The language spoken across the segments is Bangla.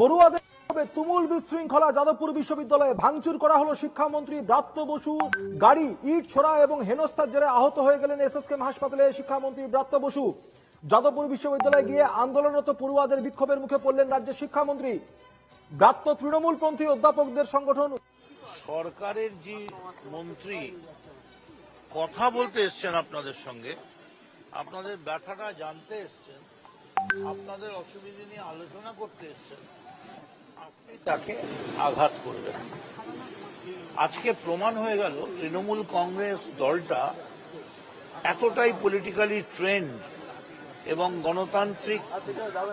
পড়ুয়াদের তুমুল বিশৃঙ্খলা। যাদবপুর বিশ্ববিদ্যালয়ে ভাঙচুর করা হলো শিক্ষামন্ত্রী ব্রাত্য বসু। গাড়ি, ইট, ছোড়া এবং হেনস্থার জেরে আহত হয়ে গেলেন এসএসকেএম হাসপাতালে শিক্ষামন্ত্রী ব্রাত্য বসু। যাদবপুর বিশ্ববিদ্যালয়ে গিয়ে আন্দোলনরত পড়ুয়াদের বিক্ষোভের মুখে পড়লেন রাজ্যের শিক্ষামন্ত্রী। ব্রাত্য তৃণমূলপন্থী অধ্যাপকদের সংগঠন সরকারের যে মন্ত্রী কথা বলতে এসছেন আপনাদের সঙ্গে, আপনাদের ব্যথাটা জানতে এসছেন, আপনাদের অসুবিধে নিয়ে আলোচনা করতে এসছেন। তাকে আঘাত করবেন আজকে প্রমাণ হয়ে গেল, তৃণমূল কংগ্রেস দলটা এতটাই পলিটিক্যালি ট্রেন্ড এবং গণতান্ত্রিক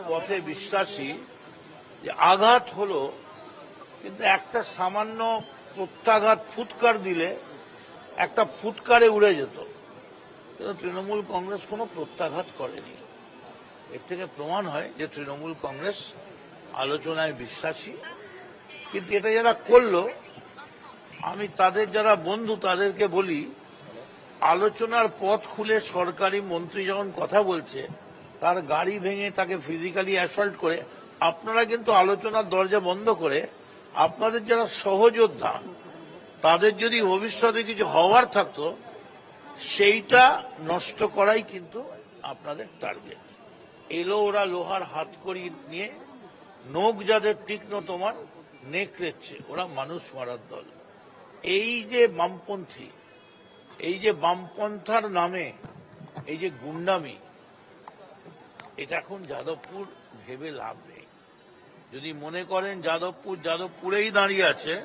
পথে বিশ্বাসী যে আঘাত হলো, কিন্তু একটা সামান্য প্রত্যাঘাত ফুৎকার দিলে একটা ফুৎকারে উড়ে যেত। কিন্তু তৃণমূল কংগ্রেস কোনো প্রত্যাঘাত করেনি। এর থেকে প্রমাণ হয় যে তৃণমূল কংগ্রেস আলোচনায় বিশ্বাসী। কিন্তু এটা যারা করল, আমি তাদের যারা বন্ধু তাদেরকে বলি, আলোচনার পথ খুলে সরকারি মন্ত্রী যখন কথা বলছে, তার গাড়ি ভেঙে তাকে ফিজিক্যালি অ্যাসল্ট করে, আপনারা কিন্তু আলোচনার দরজা বন্ধ করে, আপনাদের যারা সহযোদ্ধা, তাদের যদি ভবিষ্যতে কিছু হওয়ার থাকতো, সেইটা নষ্ট করাই কিন্তু আপনাদের টার্গেট এলো ওরা লোহার হাত করি নিয়ে নখ যাদের তীক্ষ্ণ, তোমার নেকড়েচ্ছে ওরা মানুষ মারার দল। এই যে বামপন্থী, এই যে বামপন্থার নামে, এই যে গুন্ডামি, এটা এখন যাদবপুর ভেবে লাভ নেই। যদি মনে করেন যাদবপুর, যাদবপুরেই দাঁড়িয়ে আছে,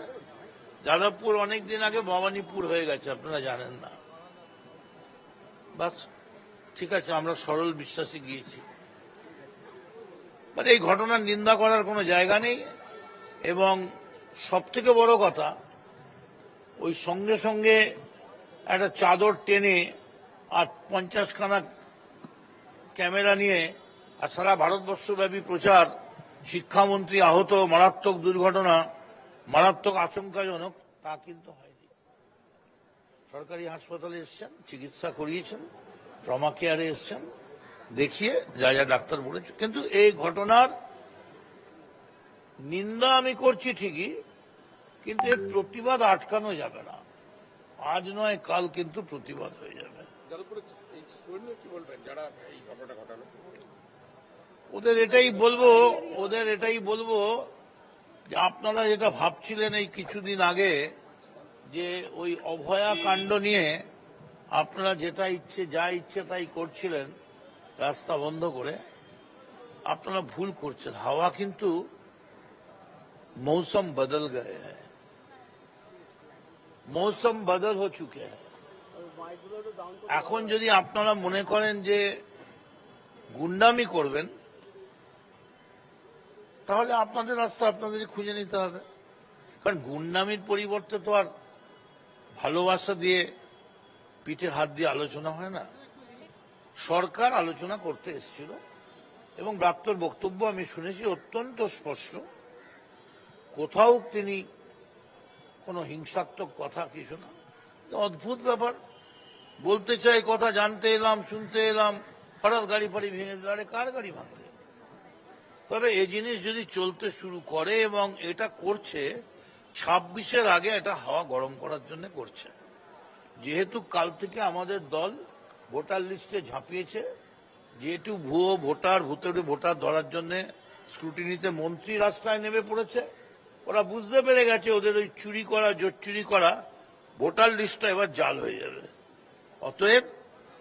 যাদবপুর অনেক দিন আগে ভবানীপুর হয়ে গেছে, আপনারা জানেন না। বাস, ঠিক আছে, আমরা সরল বিশ্বাসে গিয়েছি। মানে এই ঘটনার নিন্দা করার কোনো জায়গা নেই। এবং সব থেকে বড় কথা, ওই সঙ্গে সঙ্গে একটা চাদর টেনে আর পঞ্চাশখানা ক্যামেরা নিয়ে আর সারা ভারতবর্ষব্যাপী প্রচার, শিক্ষামন্ত্রী আহত, মারাত্মক দুর্ঘটনা, মারাত্মক আশঙ্কাজনক, তা কিন্তু হয়নি। সরকারি হাসপাতালে এসছেন, চিকিৎসা করিয়েছেন, ট্রমা কেয়ারে এসছেন। দেখিয়ে যা যা ডাক্তার বলেছে। কিন্তু এই ঘটনার নিন্দা আমি করছি ঠিকই, কিন্তু এর প্রতিবাদ আটকানো যাবে না। আজ নয়, কাল কিন্তু প্রতিবাদ হয়ে যাবে। ওদের এটাই বলব, ওদের এটাই বলব যে আপনারা যেটা ভাবছিলেন এই কিছুদিন আগে, যে ওই অভয়া কাণ্ড নিয়ে আপনারা যেটা ইচ্ছে, যা ইচ্ছে তাই করছিলেন রাস্তা বন্ধ করে আপনারা ভুল করছেন হাওয়া কিন্তু मौसम बदल गए हैं मौसम बदल हो चुके हैं এখন যদি আপনারা মনে করেন যে গুন্ডামি করবেন তাহলে আপনাদের রাস্তা আপনাদেরই খুঁজে নিতে হবে কারণ গুন্ডামির পরিবর্তে তো আর ভালোবাসা দিয়ে পিঠে হাত দিয়ে আলোচনা হয় না সরকার আলোচনা করতে এসেছিল এবং ডাক্তার বক্তব্য আমি শুনেছি অত্যন্ত স্পষ্ট। কোথাও তিনি কোনো হিংসাত্মক কথা কিছু না। অদ্ভুত ব্যাপার। বলতে চাই কথা, জানতে এলাম, শুনতে এলাম, হঠাৎ গাড়ি ফাড়ি ভেঙে দিল। আরে কার গাড়ি ভাঙলে? তবে এই জিনিস যদি চলতে শুরু করে এবং এটা করছে, ছাব্বিশের আগে এটা হাওয়া গরম করার জন্য করছে। যেহেতু কাল থেকে আমাদের দল ভোটার লিস্টে ঝাঁপিয়েছে। যেহেতু ভুয়ো ভোটার ভূতরে ভোটার ধরার জন্য স্ক্রুটিনিতে মন্ত্রী রাস্তায় নেমে পড়েছে ওরা বুঝতে পেরে গেছে ওদের ওই চুরি করা জোট চুরি করা ভোটার লিস্টটা এবার জাল হয়ে যাবে। অতএব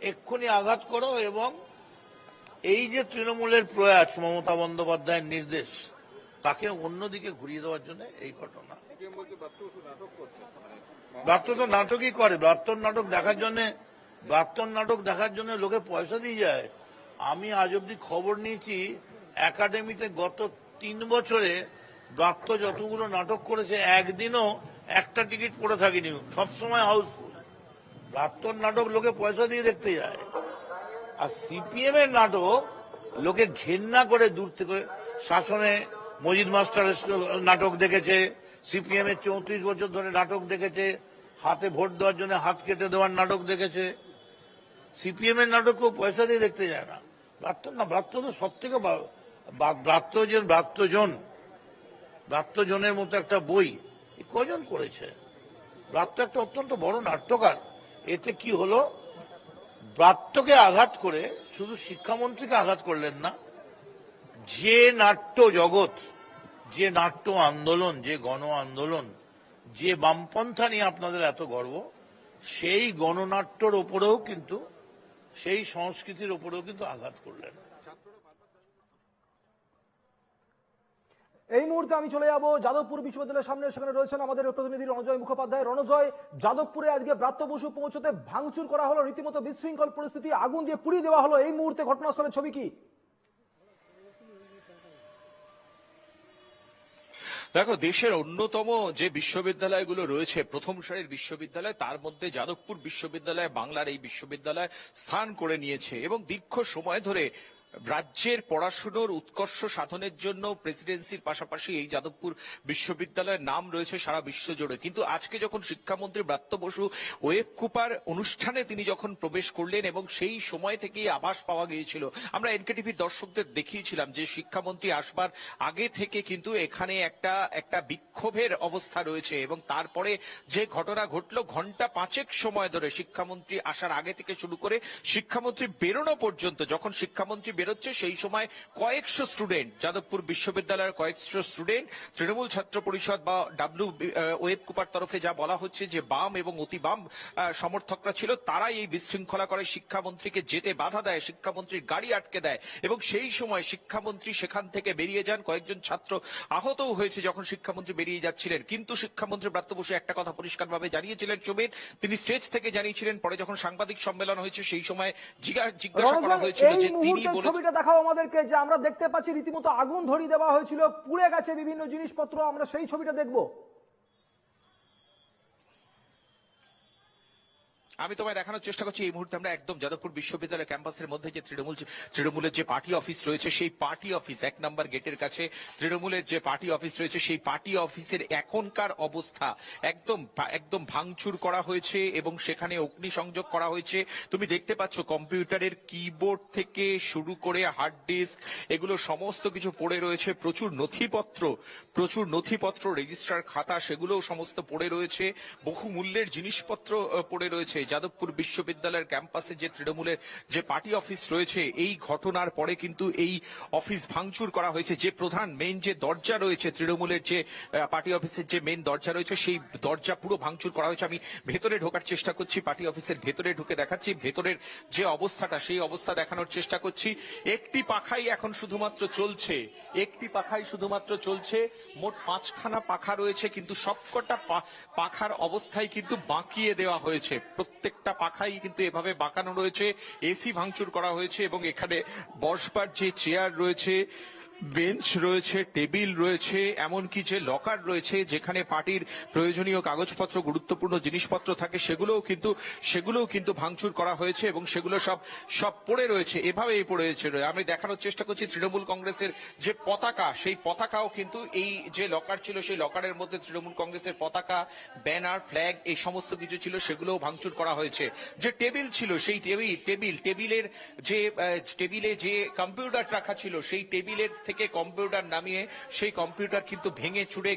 এক্ষুনি আঘাত করো এবং এই যে তৃণমূলের প্রয়াস মমতা বন্দ্যোপাধ্যায়ের নির্দেশ তাকে অন্যদিকে ঘুরিয়ে দেওয়ার জন্য এই ঘটনা। ব্রাত্য তো নাটকই করে ব্রাত্যর নাটক দেখার জন্য ব্রাত্যর নাটক দেখার জন্য লোকে পয়সা দিয়ে যায়। আমি আজ অব্দি খবর নিয়েছি, একাডেমিতে গত তিন বছরে ব্রাত্য যতগুলো নাটক করেছে, একদিনও একটা টিকিট পড়ে থাকেনি। সবসময় হাউসফুল। ব্রাত্যর নাটক লোকে পয়সা দিয়ে দেখতে যায়। আর সিপিএম এর নাটক লোকে ঘেন্না করে দূর থেকে শাসনে মজিদ মাস্টারের নাটক দেখেছে, সিপিএম এর চৌত্রিশ বছর ধরে নাটক দেখেছে, হাতে ভোট দেওয়ার জন্য হাত কেটে দেওয়ার নাটক দেখেছে। সিপিএম এর নাটক কেউ পয়সা দিয়ে দেখতে যায় না। ব্রাত্য না, ব্রাত্য তো সব থেকে ব্রাত্য যে ব্রাত্যজন। ব্রাত্যজনের মতো একটা বই। কজন করেছে? ব্রাত্য একটা অত্যন্ত বড় নাট্যকার। এতে কি হলো? ব্রাত্যকে আঘাত করে শুধু শিক্ষামন্ত্রীকে আঘাত করলেন না, যে নাট্য জগৎ, যে নাট্য আন্দোলন, যে গণ আন্দোলন, যে বামপন্থা নিয়ে আপনাদের এত গর্ব, সেই গণনাট্যর ওপরেও কিন্তু সেই সংস্কৃতির ওপরেও কিন্তু আঘাত করলেন। এই মুহূর্তে আমি চলে যাব যাদবপুর বিশ্ববিদ্যালয়ের সামনে, সেখানে রয়েছেন আমাদের প্রতিনিধি রণজয় মুখোপাধ্যায়। রণজয়, যাদবপুরে আজকে ব্রাত্য বসু পৌঁছতে ভাঙচুর করা হলো, রীতিমতো বিশৃঙ্খল পরিস্থিতি, আগুন দিয়ে পুড়িয়ে দেওয়া হলো। এই মুহূর্তে ঘটনাস্থলের ছবি কি? দেখো, দেশের অন্যতম যে বিশ্ববিদ্যালয়গুলো রয়েছে, প্রথম সারির বিশ্ববিদ্যালয়, তার মধ্যে যাদবপুর বিশ্ববিদ্যালয়, বাংলার এই বিশ্ববিদ্যালয় স্থান করে নিয়েছে। এবং দীর্ঘ সময় ধরে রাজ্যের পড়াশুনোর উৎকর্ষ সাধনের জন্য প্রেসিডেন্সির পাশাপাশি এই যাদবপুর বিশ্ববিদ্যালয়ের নাম রয়েছে সারা বিশ্ব জুড়ে। কিন্তু আজকে যখন শিক্ষামন্ত্রী ব্রাত্য বসু ওয়েব কুপার অনুষ্ঠানে তিনি যখন প্রবেশ করলেন এবং সেই সময় থেকেই আভাস পাওয়া গিয়েছিল, আমরা এনকেটিভির দর্শকদের দেখিয়েছিলাম যে শিক্ষামন্ত্রী আসবার আগে থেকে কিন্তু এখানে একটা একটা বিক্ষোভের অবস্থা রয়েছে এবং তারপরে যে ঘটনা ঘটলো ঘণ্টা পাঁচেক সময় ধরে শিক্ষামন্ত্রী আসার আগে থেকে শুরু করে শিক্ষামন্ত্রী বেরোনো পর্যন্ত, যখন শিক্ষামন্ত্রী বেরোচ্ছে সেই সময় কয়েকশো স্টুডেন্ট যাদবপুর বিশ্ববিদ্যালয়ের কয়েকশো স্টুডেন্ট তৃণমূল ছাত্র পরিষদ বা ডাব্লিউ ওয়েব কুপার তরফে যা বলা হচ্ছে যে বাম এবং অতি বাম সমর্থকরা ছিল তারাই এই বিশৃঙ্খলা করে শিক্ষামন্ত্রীকে যেতে বাধা দেয় শিক্ষামন্ত্রীর গাড়ি আটকে দেয় এবং সেই সময় শিক্ষামন্ত্রী সেখান থেকে বেরিয়ে যান। কয়েকজন ছাত্র আহতও হয়েছে যখন শিক্ষামন্ত্রী বেরিয়ে যাচ্ছিলেন। কিন্তু শিক্ষামন্ত্রী ব্রাত্য বসু একটা কথা পরিষ্কারভাবে জানিয়েছিলেন সুমিত। তিনি স্টেজ থেকে জানিয়েছিলেন পরে যখন সাংবাদিক সম্মেলন হয়েছে সেই সময় জিজ্ঞা- জিজ্ঞাসা করা হয়েছিল যে তিনি বলেছেন ছবিটা দেখাও আমাদেরকে যে আমরা দেখতে পাচ্ছি রীতিমতো আগুন ধরিয়ে দেওয়া হয়েছিল, পুড়ে গেছে বিভিন্ন জিনিসপত্র, আমরা সেই ছবিটা দেখব। আমি তোমায় দেখানোর চেষ্টা করছি, এই মুহূর্তে আমরা একদম যাদবপুর বিশ্ববিদ্যালয় ক্যাম্পাসের মধ্যে যে তৃণমূল, তৃণমূলের যে পার্টি অফিস রয়েছে, সেই পার্টি অফিস এক নম্বর গেটের কাছে তৃণমূলের যে পার্টি অফিস রয়েছে, সেই পার্টি অফিসের এখনকার অবস্থা একদম একদম ভাঙচুর করা হয়েছে এবং সেখানে অগ্নিসংযোগ করা হয়েছে। তুমি দেখতে পাচ্ছ কম্পিউটারের কিবোর্ড থেকে শুরু করে হার্ড ডিস্ক এগুলো সমস্ত কিছু পড়ে রয়েছে। প্রচুর নথিপত্র প্রচুর নথিপত্র রেজিস্ট্রার খাতা, সেগুলোও সমস্ত পড়ে রয়েছে। বহু মূল্যের জিনিসপত্র পড়ে রয়েছে। যাদবপুর বিশ্ববিদ্যালয়ের ক্যাম্পাসে যে তৃণমূলের যে পার্টি অফিস রয়েছে, এই ঘটনার পরে কিন্তু এই অফিস ভাঙচুর করা হয়েছে। যে প্রধান মেন যে দরজা রয়েছে তৃণমূলের যে পার্টি অফিসের যে মেন দরজা রয়েছে, সেই দরজা পুরো ভাঙচুর করা হয়েছে। আমি ভেতরে ঢোকার চেষ্টা করছি, পার্টি অফিসের ভেতরে ঢুকে দেখাচ্ছি, ভেতরের যে অবস্থাটা, সেই অবস্থা দেখানোর চেষ্টা করছি। একটি পাখাই এখন শুধুমাত্র চলছে, একটি পাখাই শুধুমাত্র চলছে, মোট পাঁচখানা পাখা রয়েছে, কিন্তু সবকটা পাখার অবস্থায় কিন্তু বাঁকিয়ে দেওয়া হয়েছে। প্রত্যেকটা পাখাই কিন্তু এভাবে বাঁকানো রয়েছে। এসি ভাঙচুর করা হয়েছে এবং এখানে বসবার যে চেয়ার রয়েছে বেঞ্চ রয়েছে, টেবিল রয়েছে, এমনকি যে লকার রয়েছে যেখানে পার্টির প্রয়োজনীয় কাগজপত্র, গুরুত্বপূর্ণ জিনিসপত্র থাকে, সেগুলোও কিন্তু সেগুলোও কিন্তু ভাঙচুর করা হয়েছে এবং সেগুলো সব সব পড়ে রয়েছে, এভাবেই পড়ে রয়েছে। আমি দেখানোর চেষ্টা করছি তৃণমূল কংগ্রেসের যে পতাকা, সেই পতাকাও কিন্তু এই যে লকার ছিল, সেই লকারের মধ্যে তৃণমূল কংগ্রেসের পতাকা, ব্যানার, ফ্ল্যাগ, এই সমস্ত কিছু ছিল, সেগুলোও ভাঙচুর করা হয়েছে। যে টেবিল ছিল, সেই টেবিল টেবিল, টেবিলের যে টেবিলে যে কম্পিউটার রাখা ছিল, সেই টেবিলের থেকে কম্পিউটার নামিয়ে সেই কম্পিউটার কিন্তু ভেঙে চুড়ে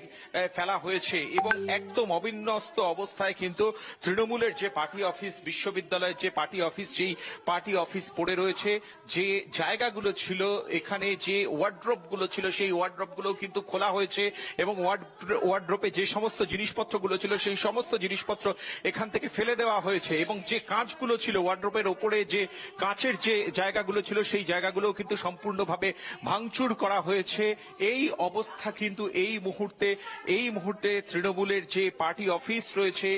ফেলা হয়েছে এবং একদম অবিন্যস্ত অবস্থায় কিন্তু তৃণমূলের যে পার্টি অফিস, বিশ্ববিদ্যালয়ের যে পার্টি অফিস সেই পার্টি অফিস পড়ে রয়েছে, যে জায়গাগুলো ছিল এখানে, যে ওয়ার্ড্রপগুলো ছিল, সেই ওয়ার্ড্রপগুলো কিন্তু খোলা হয়েছে এবং ওয়ার্ড্রপে যে সমস্ত জিনিসপত্রগুলো ছিল, সেই সমস্ত জিনিসপত্র এখান থেকে ফেলে দেওয়া হয়েছে এবং যে কাঁচগুলো ছিল, ওয়ার্ড্রপের ওপরে যে কাঁচের যে জায়গাগুলো ছিল, সেই জায়গাগুলো কিন্তু সম্পূর্ণভাবে ভাঙচুর করা হয়েছে। এই অবস্থা কিন্তু এই মুহূর্তে এই মুহূর্তে তৃণমূলের যে পার্টি অফিস রয়েছে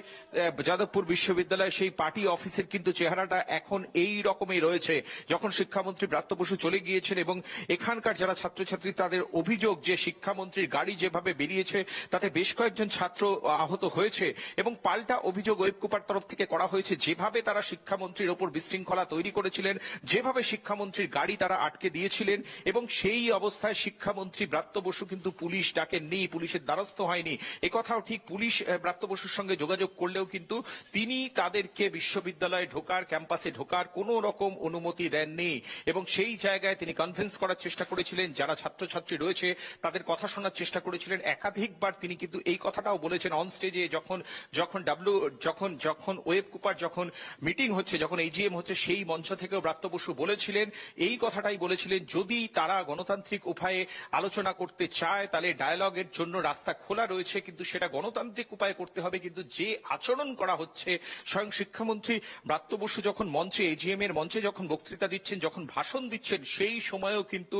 যাদবপুর বিশ্ববিদ্যালয় সেই পার্টি অফিসের কিন্তু চেহারাটা এখন এই রকমই রয়েছে। যখন শিক্ষামন্ত্রী ব্রাত্য বসু চলে গিয়েছেন এবং এখানকার যারা ছাত্রছাত্রী, তাদের অভিযোগ যে শিক্ষামন্ত্রীর গাড়ি যেভাবে বেরিয়েছে, তাতে বেশ কয়েকজন ছাত্র আহত হয়েছে এবং পাল্টা অভিযোগ ওয়েবকুপার তরফ থেকে করা হয়েছে, যেভাবে তারা শিক্ষামন্ত্রীর ওপর বিশৃঙ্খলা তৈরি করেছিলেন, যেভাবে শিক্ষামন্ত্রীর গাড়ি তারা আটকে দিয়েছিলেন এবং সেই অবস্থা অবস্থায় শিক্ষামন্ত্রী ব্রাত্য বসু কিন্তু পুলিশ ডাকেননি, পুলিশের দ্বারস্থ হয়নি। একথাও ঠিক পুলিশ ব্রাত্য বসুর সঙ্গে যোগাযোগ করলেও কিন্তু তিনি তাদেরকে বিশ্ববিদ্যালয়ে ঢোকার, ক্যাম্পাসে ঢোকার কোনো রকম অনুমতি দেননি। এবং সেই জায়গায় তিনি কনভিন্স করার চেষ্টা করেছিলেন, যারা ছাত্রছাত্রী রয়েছে, তাদের কথা শোনার চেষ্টা করেছিলেন। একাধিকবার তিনি কিন্তু এই কথাটাও বলেছেন অন স্টেজে যখন যখন ডাব্লিউ যখন যখন ওয়েব কুপার যখন মিটিং হচ্ছে, যখন এইজিএম হচ্ছে, সেই মঞ্চ থেকেও ব্রাত্য বসু বলেছিলেন। এই কথাটাই বলেছিলেন, যদি তারা গণতান্ত্রিক উপায়ে আলোচনা করতে চায় তাহলে ডায়ালগের জন্য রাস্তা খোলা রয়েছে কিন্তু সেটা গণতান্ত্রিক উপায়ে করতে হবে কিন্তু যে আচরণ করা হচ্ছে স্বয়ং শিক্ষামন্ত্রী ব্রাত্য বসু যখন মঞ্চে এজিএম এর মঞ্চে যখন বক্তৃতা দিচ্ছেন যখন ভাষণ দিচ্ছেন সেই সময়েও কিন্তু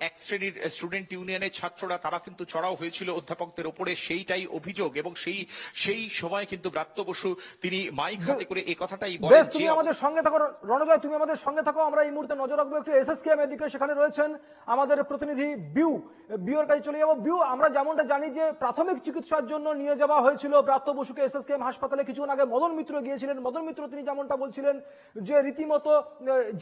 এক শ্রেণির স্টুডেন্ট ইউনিয়নের ছাত্ররা তারা কিন্তু চড়াও হয়েছিল অধ্যাপকদের ওপরে সেইটাই অভিযোগ এবং সেই সেই সময় কিন্তু ব্রাত্য বসু তিনি মাইক হাতে করে এই কথাটাই বলেন তুমি আমাদের সঙ্গে থাকো রণজয় তুমি আমাদের সঙ্গে থাকো আমরা এই মুহূর্তে নজর রাখব একটু এসএসকেএম এদিকে সেখানে রয়েছেন আমাদের প্রতিনিধি বিউ বিউর কাছে চলে যাব। বিউ আমরা যেমনটা জানি যে প্রাথমিক চিকিৎসার জন্য নিয়ে যাওয়া হয়েছিল ব্রাত্য বসুকে এসএসকেএম হাসপাতালে। কিছুক্ষণ আগে মদন মিত্র গিয়েছিলেন। মদন মিত্র তিনি যেমনটা বলছিলেন যে রীতিমতো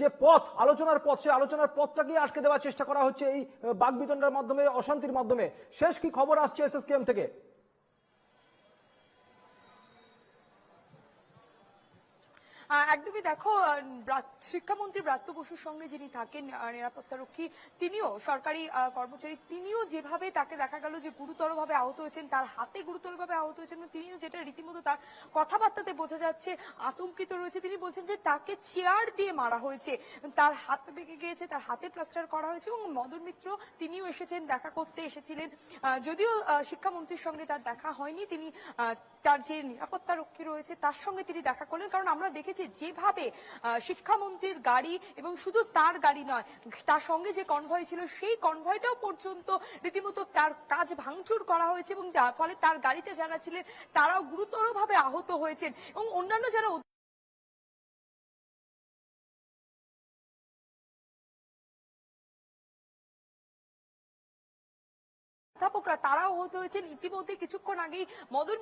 যে পথ আলোচনার পথ সেই আলোচনার পথটাকে আটকে দেওয়ার চেষ্টা করা হচ্ছে এই আহ, বাকবিতণ্ডার মাধ্যমে অশান্তির মাধ্যমে। শেষ কি খবর আসছে এসএসকেএম থেকে? একদমই দেখো শিক্ষামন্ত্রী ব্রাত্য বসুর সঙ্গে যিনি থাকেন নিরাপত্তারক্ষী, তিনিও সরকারি কর্মচারী, তিনিও যেভাবে তাকে দেখা গেল যে গুরুতরভাবে আহত হয়েছেন, তার হাতে গুরুতরভাবে আহত হয়েছেন, তিনিও যেটা রীতিমতো তার কথাবার্তাতে বোঝা যাচ্ছে, আতঙ্কিত রয়েছে। তিনি বলছেন যে তাকে চেয়ার দিয়ে মারা হয়েছে। তার হাত ভেঙে গিয়েছে, তার হাতে প্লাস্টার করা হয়েছে এবং মদন মিত্র, তিনিও এসেছেন, দেখা করতে এসেছিলেন। যদিও শিক্ষামন্ত্রীর সঙ্গে তার দেখা হয়নি, তিনি তার যে নিরাপত্তা রক্ষী রয়েছে, তার সঙ্গে তিনি দেখা করলেন। কারণ আমরা দেখেছি যেভাবে শিক্ষামন্ত্রীর গাড়ি এবং শুধু তার গাড়ি নয়, তার সঙ্গে যে কনভয় ছিল, সেই কনভয়টাও পর্যন্ত রীতিমতো তার কাজ ভাঙচুর করা হয়েছে এবং যার ফলে তার গাড়িতে যারা ছিলেন, তারাও গুরুতরভাবে আহত হয়েছেন এবং অন্যান্য যারা অধ্যাপকরা, তারাও আহত হয়েছেন। ইতিমধ্যে কিছুক্ষণ আগেই মদন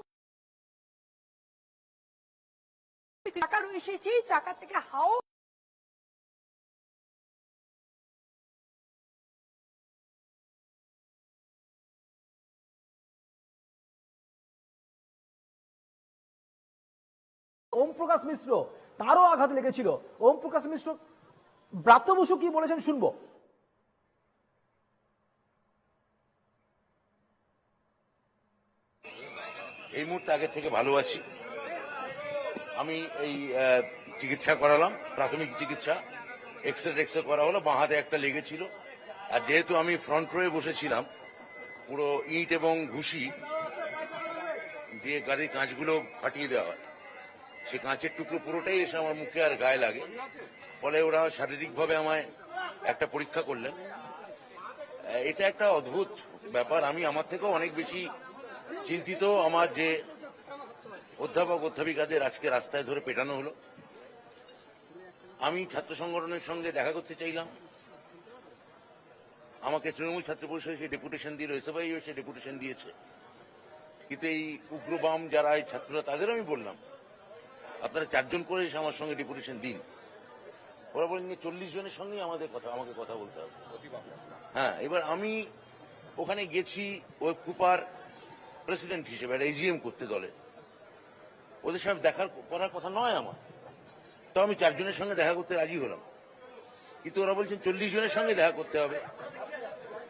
চাকা রয়েছে চাকা থেকে হাও ওম প্রকাশ মিশ্র তারও আঘাত লেগেছিল। ওম প্রকাশ মিশ্র ব্রাত্য বসু কি বলেছেন শুনব। এই মুহূর্তে আগের থেকে ভালো আছি। আমি এই চিকিৎসা করালাম, প্রাথমিক চিকিৎসা এক্স রে টেক্স করা হলো, বাঁ হাতে একটা লেগেছিল। আর যেহেতু আমি ফ্রন্ট রোয়ে বসেছিলাম, পুরো ইট এবং ঘুষি দিয়ে গাড়ির কাঁচগুলো ফাটিয়ে দেওয়া হয়। সে কাঁচের টুকরো পুরোটাই এসে আমার মুখে আর গায়ে লাগে। ফলে ওরা শারীরিকভাবে আমায় একটা পরীক্ষা করলেন। এটা একটা অদ্ভুত ব্যাপার। আমি আমার থেকেও অনেক বেশি চিন্তিত। আমার যে অধ্যাপক অধ্যাপিকাদের আজকে রাস্তায় ধরে পেটানো হলো। আমি ছাত্র সংগঠনের সঙ্গে দেখা করতে চাইলাম। আমাকে তৃণমূল ছাত্র পরিষদ সে ডেপুটেশন দিয়ে এসএফআই সে ডেপুটেশন দিয়েছে। কিন্তু এই উগ্রবাম যারা, এই ছাত্ররা তাদেরও আমি বললাম, আপনারা চারজন করে এসে আমার সঙ্গে ডেপুটেশন দিন। ওরা বলেন চল্লিশ জনের সঙ্গেই আমাদের কথা, আমাকে কথা বলতে হবে। হ্যাঁ এবার আমি ওখানে গেছি, ওই কুপার প্রেসিডেন্ট হিসেবে, একটা এজিএম করতে দলে। ওদের সঙ্গে দেখার করার কথা নয় আমার। তো আমি চারজনের সঙ্গে দেখা করতে রাজি হলাম। কিন্তু ওরা বলছেন চল্লিশ জনের সঙ্গে দেখা করতে হবে।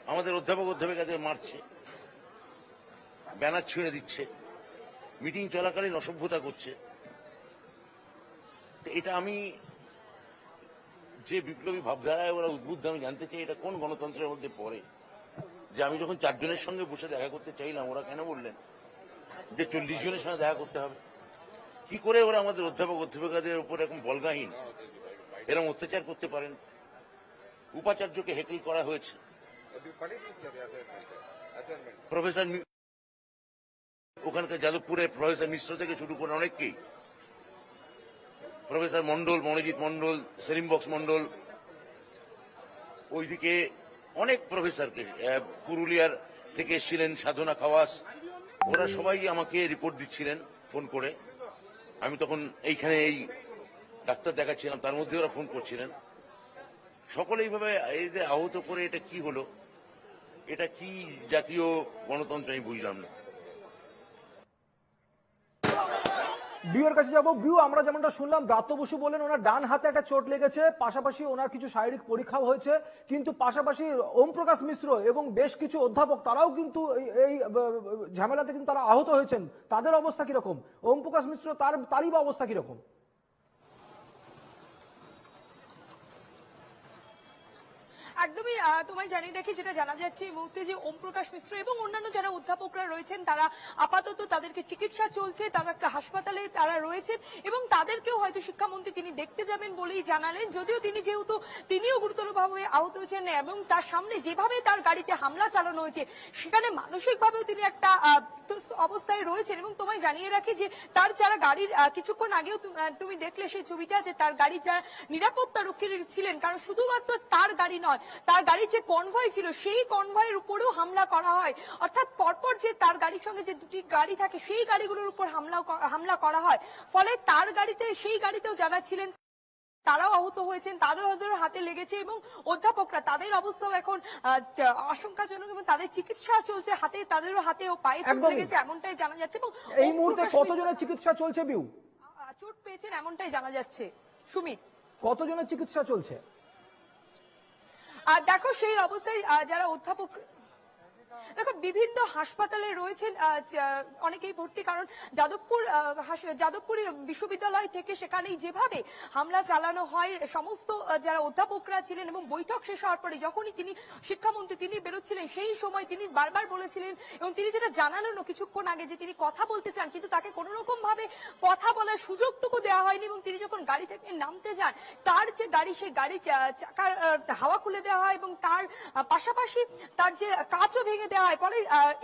আমাদের অধ্যাপক অধ্যাপক অধ্যাপিকাদের মারছে। ব্যানার ছুঁড়ে দিচ্ছে। মিটিং চলাকালীন অসভ্যতা করছে। এটা আমি যে বিপ্লবী ভাবধারায় ওরা উদ্বুদ্ধ, আমি জানতে চাই এটা কোন গণতন্ত্রের মধ্যে পড়ে? যে আমি যখন চারজনের সঙ্গে বসে দেখা করতে চাইলাম, ওরা কেন বললেন যে চল্লিশ জনের সঙ্গে দেখা করতে হবে? কি করে ওরা আমাদের অধ্যাপক, অধ্যাপিকাদের উপর এখন বলগাহীন? এরকম অত্যাচার করতে পারেন? উপাচার্যকে হেকল করা হয়েছে। প্রফেসর ওখানকার যাদবপুরে প্রফেসর মিশ্র থেকে শুরু করে অনেককেই। প্রফেসর মন্ডল মনোজিৎ মন্ডল সেলিম বক্স মন্ডল ওইদিকে অনেক প্রফেসরকে পুরুলিয়ার থেকে এসেছিলেন সাধনা খাওয়াস। ওরা সবাই আমাকে রিপোর্ট দিচ্ছিলেন ফোন করে। আমি তখন এইখানে এই ডাক্তার দেখাচ্ছিলাম, তার মধ্যে ওরা ফোন করছিলেন। সকলে এইভাবে আহত করে এটা কি হলো? এটা কি জাতীয় গণতন্ত্র আমি বুঝলাম না। বিউর কাছে যাব। বিউ, আমরা যেমনটা শুনলাম, ব্রাত্য বসু বলেন ওনার ডান হাতে একটা চোট লেগেছে, পাশাপাশি ওনার কিছু শারীরিক পরীক্ষাও হয়েছে, কিন্তু পাশাপাশি ওম প্রকাশ মিশ্র এবং বেশ কিছু অধ্যাপক, তারাও কিন্তু এই- ঝামেলাতে কিন্তু তারা আহত হয়েছেন। তাদের অবস্থা কীরকম? ওম প্রকাশ মিশ্র, তার, তারই বা অবস্থা কীরকম? একদমই তোমায় জানিয়ে রাখি, যেটা জানা যাচ্ছে এই মুহূর্তে যে ওম প্রকাশ মিশ্র এবং অন্যান্য যারা অধ্যাপকরা রয়েছেন, তারা আপাতত তাদেরকে চিকিৎসা চলছে, তারা হাসপাতালে তারা রয়েছেন এবং তাদেরকেও হয়তো শিক্ষামন্ত্রী তিনি দেখতে যাবেন বলেই জানালেন। যদিও তিনি যেহেতু, তিনিও গুরুতরভাবে আহত হয়েছেন এবং তার সামনে যেভাবে তার গাড়িতে হামলা চালানো হয়েছে, সেখানে মানসিকভাবেও তিনি একটা অবস্থায় রয়েছেন এবং তোমায় জানিয়ে রাখি যে তার যারা গাড়ির কিছুক্ষণ আগেও তুমি দেখলে সেই ছবিটা যে তার গাড়ি যারা নিরাপত্তা রক্ষী ছিলেন, কারণ শুধুমাত্র তার গাড়ি নয় তার গাড়ির যে কনভয় ছিল সেই কনভয়ের উপরেও হামলা করা হয়। অর্থাৎ পরপর যে তার গাড়ির সঙ্গে যে দুটি গাড়ি থাকে সেই গাড়িগুলোর উপর হামলা হামলা করা হয়। ফলে তার গাড়িতে সেই গাড়িতেও যারা ছিলেন তারাও আহত হয়েছেন তাদের হাতে লেগেছে এবং অধ্যাপকরা তাদের অবস্থাও এখন আশঙ্কাজনক এবং তাদের চিকিৎসা চলছে হাতে তাদেরও হাতে ও পায়ে চোট লেগেছে এমনটাই জানা যাচ্ছে এবং এই মুহূর্তে কতজনের চিকিৎসা চলছে বিউ? চোট পেয়েছেন এমনটাই জানা যাচ্ছে। সুমিত। কতজনের চিকিৎসা চলছে? আর দেখো সেই অবস্থায় যারা অধ্যাপক দেখো, বিভিন্ন হাসপাতালে রয়েছেন অনেকেই ভর্তি, কারণ যাদবপুর যাদবপুর বিশ্ববিদ্যালয় থেকে সেখানেই যেভাবে হামলা চালানো হয়, সমস্ত যারা অধ্যাপকরা ছিলেন এবং বৈঠক শেষ হওয়ার পরে যখনই তিনি শিক্ষামন্ত্রী, তিনি বেরোচ্ছিলেন, সেই সময় তিনি বারবার বলেছিলেন এবং তিনি যেটা জানালেন কিছুক্ষণ আগে যে তিনি কথা বলতে চান, কিন্তু তাকে কোনো রকম ভাবে কথা বলার সুযোগটুকু দেওয়া হয়নি এবং তিনি যখন গাড়ি থেকে নামতে যান, তার যে গাড়ি, সেই গাড়ি চাকার হাওয়া খুলে দেওয়া হয় এবং তার পাশাপাশি তার যে কাঁচও ভেঙে দেওয়া হয়। ফলে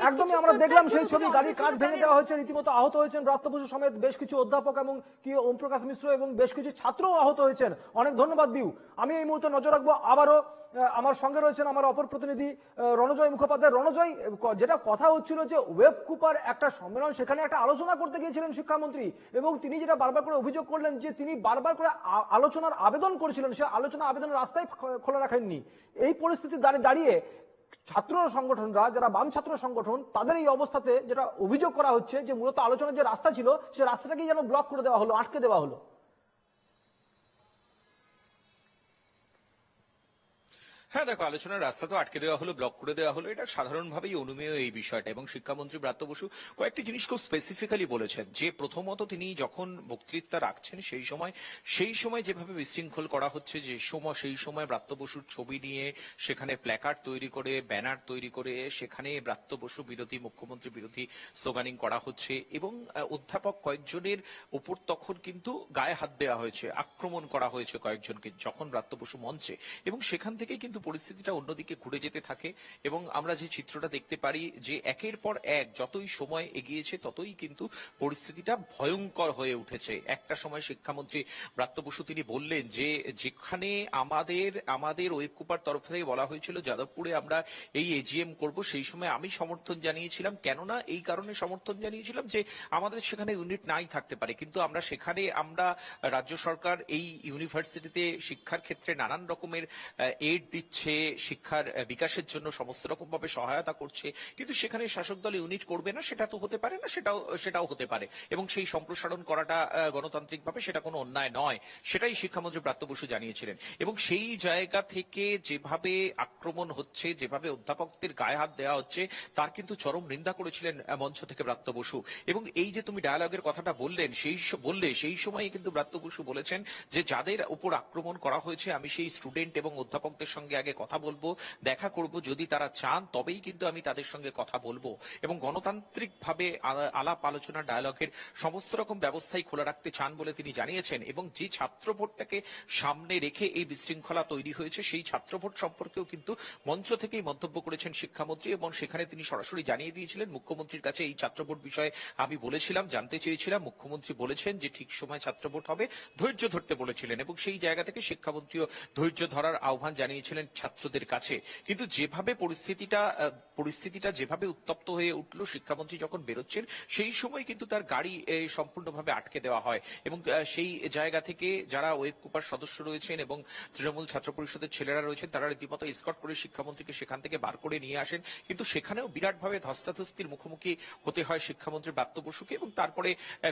একদমই আমরা দেখলাম সেই ছবি গাড়ির কাজ ভেঙে দেওয়া হয়েছে রীতিমতো আহত হয়েছেন ব্রাত্য সমেত বেশ কিছু অধ্যাপক এবং কি ওম প্রকাশ মিশ্র এবং বেশ কিছু ছাত্রও আহত হয়েছেন। অনেক ধন্যবাদ বিউ। আমি এই মুহূর্তে নজর রাখব আবারও আমার সঙ্গে রয়েছেন আমার অপর প্রতিনিধি রণজয় মুখোপাধ্যায়। রণজয় যেটা কথা হচ্ছিল যে ওয়েব কুপার একটা সম্মেলন সেখানে একটা আলোচনা করতে গিয়েছিলেন শিক্ষামন্ত্রী এবং তিনি যেটা বারবার করে অভিযোগ করলেন যে তিনি বারবার করে আলোচনার আবেদন করেছিলেন সে আলোচনা আবেদনের রাস্তায় খোলা রাখেননি। এই পরিস্থিতি দাঁড়িয়ে ছাত্র সংগঠনরা, যারা বাম ছাত্র সংগঠন, তাদের এই অবস্থাতে যেটা অভিযোগ করা হচ্ছে যে মূলত আলোচনার যে রাস্তা ছিল, সে রাস্তাটাকেই যেন ব্লক করে দেওয়া হলো, আটকে দেওয়া হলো। হ্যাঁ দেখো, আলোচনার রাস্তা তো আটকে দেওয়া হলো ব্লক করে দেওয়া হলো। এটা সাধারণভাবেই অনুমেয় এই বিষয়টা। এবং শিক্ষামন্ত্রী ব্রাত্য বসু কয়েকটি জিনিস খুব স্পেসিফিক্যালি বলেছেন। যে প্রথমত তিনি যখন বক্তৃতা রাখছেন, সেই সময় সেই সময় যেভাবে বিশৃঙ্খল করা হচ্ছে, যে সময় সেই সময় ব্রাত্য বসুর ছবি নিয়ে সেখানে প্ল্যাকার্ড তৈরি করে ব্যানার তৈরি করে, সেখানে ব্রাত্য বসু বিরোধী, মুখ্যমন্ত্রী বিরোধী স্লোগানিং করা হচ্ছে এবং অধ্যাপক কয়েকজনের উপর তখন কিন্তু গায়ে হাত দেওয়া হয়েছে, আক্রমণ করা হয়েছে কয়েকজনকে যখন ব্রাত্য বসু মঞ্চে। এবং সেখান থেকে কিন্তু পরিস্থিতিটা অন্যদিকে ঘুরে যেতে থাকে এবং আমরা যে চিত্রটা দেখতে পারি যে একের পর এক যতই সময় এগিয়েছে, ততই কিন্তু পরিস্থিতিটা ভয়ঙ্কর হয়ে উঠেছে। একটা সময় শিক্ষামন্ত্রী ব্রাত্য বসু তিনি বললেন যে যেখানে আমাদের আমাদের ওয়েব ওয়েবকুপার তরফ থেকে বলা হয়েছিল, যাদবপুরে আমরা এই এজিএম করব, সেই সময় আমি সমর্থন জানিয়েছিলাম। কেননা এই কারণে সমর্থন জানিয়েছিলাম যে আমাদের সেখানে ইউনিট নাই থাকতে পারে। কিন্তু আমরা সেখানে, আমরা রাজ্য সরকার এই ইউনিভার্সিটিতে শিক্ষার ক্ষেত্রে নানান রকমের এড দিচ্ছে শিক্ষার বিকাশের জন্য সমস্ত রকম ভাবে সহায়তা করছে, কিন্তু সেখানে শাসক দল ইউনিট করবে না, সেটা তো হতে পারে না, সেটাও সেটাও হতে পারে। এবং সেই সম্প্রসারণ করাটা গণতান্ত্রিক ভাবে সেটা কোনো অন্যায় নয়, সেটাই শিক্ষামন্ত্রী ব্রাত্য বসু জানিয়েছিলেন। এবং সেই জায়গা থেকে যেভাবে আক্রমণ হচ্ছে, যেভাবে অধ্যাপকদের গায়ে হাত দেওয়া হচ্ছে, তার কিন্তু চরম নিন্দা করেছিলেন মঞ্চ থেকে ব্রাত্য বসু। এবং এই যে তুমি ডায়ালগের কথাটা বললেন, সেই বললে, সেই সময় কিন্তু ব্রাত্য বসু বলেছেন যে, যাদের উপর আক্রমণ করা হয়েছে, আমি সেই স্টুডেন্ট এবং অধ্যাপকদের সঙ্গে আগে কথা বলব, দেখা করব, যদি তারা চান, তবেই কিন্তু আমি তাদের সঙ্গে কথা বলব। এবং গণতান্ত্রিক ভাবে আলাপ আলোচনা ডায়ালগের সমস্ত রকম ব্যবস্থাই খোলা রাখতে চান বলে তিনি জানিয়েছেন। এবং যে ছাত্র ভোটটাকে সামনে রেখে এই বিশৃঙ্খলা তৈরি হয়েছে, সেই ছাত্র ভোট সম্পর্কেও কিন্তু মঞ্চ থেকেই মন্তব্য করেছেন শিক্ষামন্ত্রী এবং সেখানে তিনি সরাসরি জানিয়ে দিয়েছিলেন, মুখ্যমন্ত্রীর কাছে এই ছাত্র ভোট বিষয়ে আমি বলেছিলাম, জানতে চেয়েছিলাম। মুখ্যমন্ত্রী বলেছেন যে ঠিক সময় ছাত্র ভোট হবে, ধৈর্য ধরতে বলেছিলেন। এবং সেই জায়গা থেকে শিক্ষামন্ত্রীও ধৈর্য ধরার আহ্বান জানিয়েছিলেন গেলেন ছাত্রদের কাছে। কিন্তু যেভাবে পরিস্থিতিটা পরিস্থিতিটা যেভাবে উত্তপ্ত হয়ে উঠল, শিক্ষামন্ত্রী যখন বেরোচ্ছেন, সেই সময় কিন্তু তার গাড়ি সম্পূর্ণভাবে আটকে দেওয়া হয়। এবং সেই জায়গা থেকে যারা ওয়েব কুপার সদস্য রয়েছেন এবং তৃণমূল ছাত্র পরিষদের ছেলেরা রয়েছেন, তারা রীতিমতো স্কট করে শিক্ষামন্ত্রীকে সেখান থেকে বার করে নিয়ে আসেন। কিন্তু সেখানেও বিরাটভাবে ধস্তাধস্তির মুখোমুখি হতে হয় শিক্ষামন্ত্রী ব্রাত্য বসুকে এবং তারপরে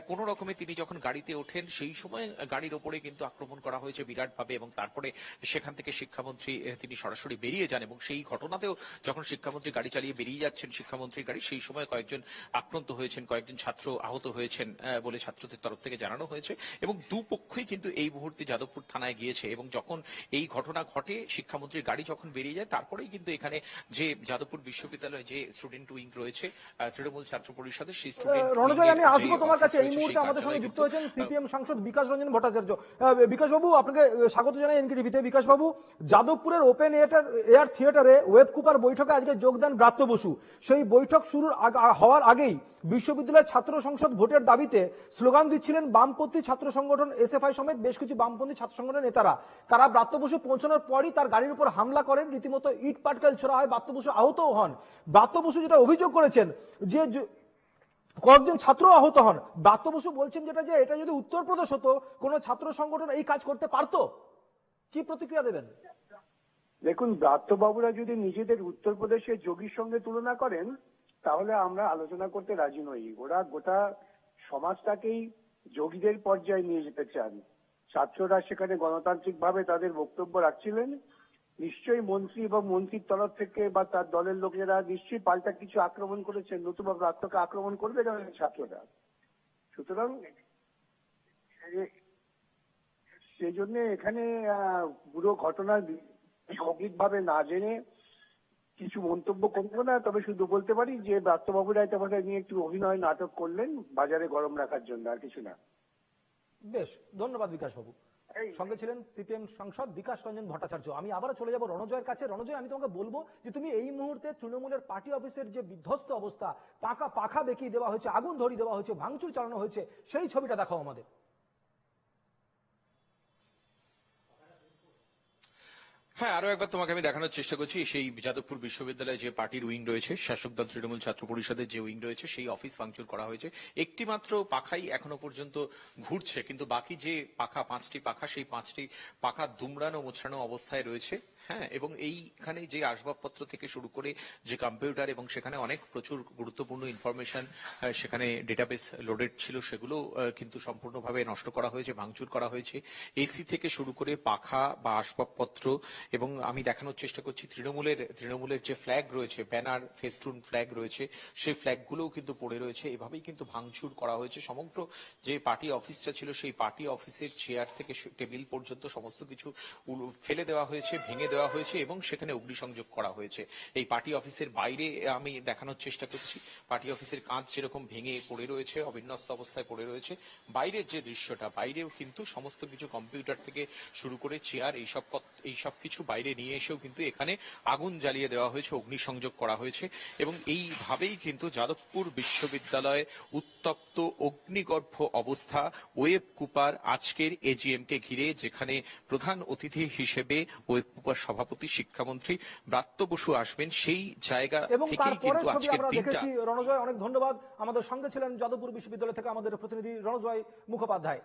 কোন রকমে তিনি যখন গাড়িতে ওঠেন, সেই সময় গাড়ির ওপরে কিন্তু আক্রমণ করা হয়েছে বিরাটভাবে এবং তারপরে সেখান থেকে শিক্ষামন্ত্রী তিনি সরাসরি বেরিয়ে যান এবং সেই ঘটনাতেও যখন শিক্ষামন্ত্রী গাড়ি চালিয়ে বেরিয়ে যাচ্ছেন শিক্ষামন্ত্রীর গাড়ি সেই সময় কয়েকজন আক্রান্ত হয়েছেন কয়েকজন ছাত্র আহত হয়েছেন বলে ছাত্রদের তরফ থেকে জানানো হয়েছে এবং দুপক্ষই কিন্তু এই মুহূর্তে যাদবপুর থানায় গিয়েছে এবং যখন এই ঘটনা ঘটে শিক্ষামন্ত্রীর গাড়ি যখন বেরিয়ে যায় তারপরেই কিন্তু এখানে যে যাদবপুর বিশ্ববিদ্যালয়ে যে স্টুডেন্ট উইং রয়েছে তৃণমূল ছাত্র পরিষদের সেই স্টুডেন্ট রণজয় আমি আসব তোমার কাছে এই মুহূর্তে আমাদের সঙ্গে যুক্ত হয়েছেন সিপিএম সাংসদ বিকাশ রঞ্জন ভট্টাচার্য। বিকাশ বাবু আপনাকে স্বাগত জানাই এনকে টিভিতে বিকাশ বাবু যাদবপুরের ওপেন এয়ার এয়ার থিয়েটারে ওয়েব কুপার বৈঠকে আজকে যোগদান ব্রাত্য বসু। সেই বৈঠক শুরুর হওয়ার আগেই বিশ্ববিদ্যালয়ের ছাত্র সংসদ ভোটের দাবিতে স্লোগান দিচ্ছিলেন বামপন্থী ছাত্র সংগঠন এসএফআই সমেত বেশ কিছু বামপন্থী ছাত্র সংগঠনের নেতারা। তারা ব্রাত্য বসু পৌঁছানোর পরই তার গাড়ির উপর হামলা করেন, রীতিমতো ইট পাটকেল ছোড়া হয়, ব্রাত্য বসু আহতও হন। ব্রাত্য বসু যেটা অভিযোগ করেছেন যে- কয়েকজন ছাত্র আহত হন। ব্রাত্য বসু বলছেন যেটা যে এটা যদি উত্তরপ্রদেশ হতো, কোনো ছাত্র সংগঠন এই কাজ করতে পারতো? কি প্রতিক্রিয়া দেবেন? দেখুন ব্রাত্যবাবুরা যদি নিজেদের উত্তরপ্রদেশের যোগীর সঙ্গে তুলনা করেন, তাহলে আমরা আলোচনা করতে রাজি নই। ওরা গোটা সমাজটাকেই যোগীদের পর্যায়ে নিয়ে যেতে চান। ছাত্ররা সেখানে গণতান্ত্রিকভাবে তাদের বক্তব্য রাখছিলেন। নিশ্চয়ই মন্ত্রী এবং মন্ত্রীর তরফ থেকে বা তার দলের লোকেরা নিশ্চয়ই পাল্টা কিছু আক্রমণ করেছেন, নতুবা ব্রাত্যকে আক্রমণ করবে কেন ছাত্ররা। সুতরাং সেই জন্য এখানে পুরো ঘটনার ভাবে না জেনে কিছু মন্তব্য করব না তবে শুধু বলতে পারি যে ব্রাত্যবাবুরা এটা বোধহয় নিয়ে একটু অভিনয় নাটক করলেন বাজারে গরম রাখার জন্য আর কিছু না। বেশ ধন্যবাদ বিকাশ বাবু সঙ্গে ছিলেন সিপিএম সাংসদ বিকাশ রঞ্জন ভট্টাচার্য। আমি আবারও চলে যাব রণজয়ের কাছে। রণজয় আমি তোমাকে বলব যে তুমি এই মুহূর্তে তৃণমূলের পার্টি অফিসের যে বিধ্বস্ত অবস্থা পাকা পাখা বেঁকিয়ে দেওয়া হয়েছে আগুন ধরিয়ে দেওয়া হয়েছে ভাঙচুর চালানো হয়েছে সেই ছবিটা দেখাও আমাদের। হ্যাঁ আরও একবার তোমাকে আমি দেখানোর চেষ্টা করছি, সেই যাদবপুর বিশ্ববিদ্যালয়ে যে পার্টির উইং রয়েছে, শাসক দল তৃণমূল ছাত্র পরিষদের যে উইং রয়েছে, সেই অফিস ভাঙচুর করা হয়েছে। একটি মাত্র পাখাই এখনও পর্যন্ত ঘুরছে, কিন্তু বাকি যে পাখা, পাঁচটি পাখা, সেই পাঁচটি পাখা দুমড়ানো, মোছানো অবস্থায় রয়েছে। হ্যাঁ এবং এইখানে যে আসবাবপত্র থেকে শুরু করে যে কম্পিউটার এবং সেখানে অনেক প্রচুর গুরুত্বপূর্ণ ইনফরমেশন সেখানে ডেটাবেস লোডেড ছিল, সেগুলো কিন্তু সম্পূর্ণভাবে নষ্ট করা হয়েছে, ভাঙচুর করা হয়েছে। এসি থেকে শুরু করে পাখা বা আসবাবপত্র এবং আমি দেখানোর চেষ্টা করছি, তৃণমূলের তৃণমূলের যে ফ্ল্যাগ রয়েছে ব্যানার ফেস্টুন ফ্ল্যাগ রয়েছে, সেই ফ্ল্যাগগুলোও কিন্তু পড়ে রয়েছে। এভাবেই কিন্তু ভাঙচুর করা হয়েছে। সমগ্র যে পার্টি অফিসটা ছিল, সেই পার্টি অফিসের চেয়ার থেকে টেবিল পর্যন্ত সমস্ত কিছু ফেলে দেওয়া হয়েছে, ভেঙে দেওয়া হয়েছে এবং সেখানে অগ্নিসংযোগ করা হয়েছে। এই পার্টি অফিসের বাইরে আমি দেখানোর চেষ্টা করছি। পার্টি অফিসের কাঁচ যেরকম ভেঙে পড়ে রয়েছে, অবিন্যস্ত অবস্থায় পড়ে রয়েছে, বাইরের যে দৃশ্যটা, বাইরেও কিন্তু সমস্ত কিছু কম্পিউটার থেকে শুরু করে চেয়ার, এইসব পত- এইসব কিছু বাইরে নিয়ে এসেও কিন্তু এখানে আগুন জ্বালিয়ে দেওয়া হয়েছে অগ্নিসংযোগ করা হয়েছে এবং এইভাবেই কিন্তু যাদবপুর বিশ্ববিদ্যালয়ে উত্তপ্ত অগ্নিগর্ভ অবস্থা ওয়েব কুপার আজকের এজিএম কে ঘিরে যেখানে প্রধান অতিথি হিসেবে ওয়েব কুপার সভাপতি শিক্ষামন্ত্রী ব্রাত্য বসু আসবেন। সেই জায়গা এবং থেকেই কিন্তু আজকের দিনটা। রণজয় অনেক ধন্যবাদ। আমাদের সঙ্গে ছিলেন যাদবপুর বিশ্ববিদ্যালয় থেকে আমাদের প্রতিনিধি রণজয় মুখোপাধ্যায়।